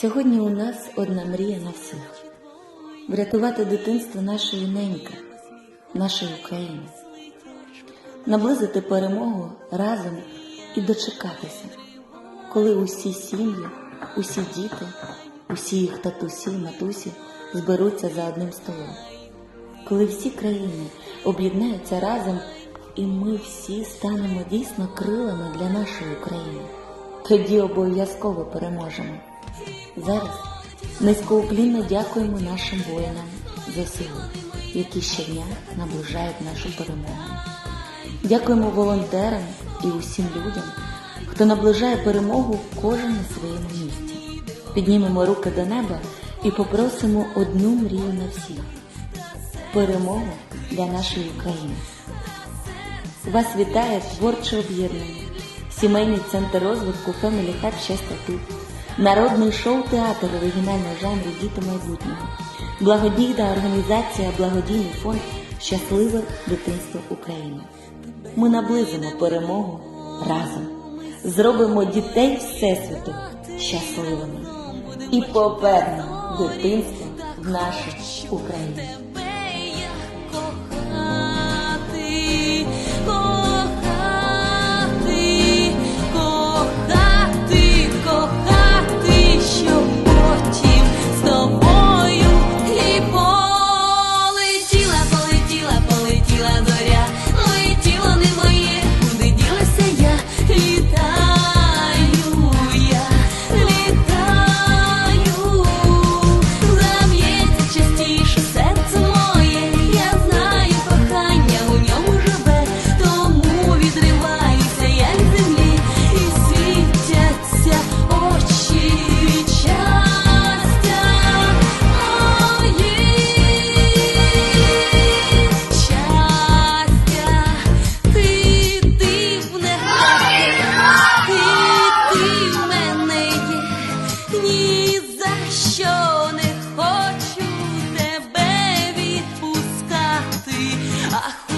Сьогодні у нас одна мрія на всіх врятувати дитинство нашої неньки, нашої України, наблизити перемогу разом і дочекатися, коли усі сім'ї, усі діти, усі їх татусі, матусі зберуться за одним столом, коли всі країни об'єднаються разом, і ми всі станемо дійсно крилами для нашої України. Тоді обов'язково переможемо. Зараз низькоуклінно дякуємо нашим воїнам ЗСУ, які щодня наближають нашу перемогу. Дякуємо волонтерам і усім людям, хто наближає перемогу кожен на своєму місці. Піднімемо руки до неба і попросимо одну мрію на всіх перемогу для нашої України. Вас вітає творче об'єднання, сімейний центр розвитку Family Hub щастя тут, народний шоу-театр оригінального жанру Діти майбутнього, благодійна організація Благодійний фонд Щасливе дитинство України. Ми наблизимо перемогу разом, зробимо дітей Всесвіту щасливими і повернемо дитинство в нашу Україну. I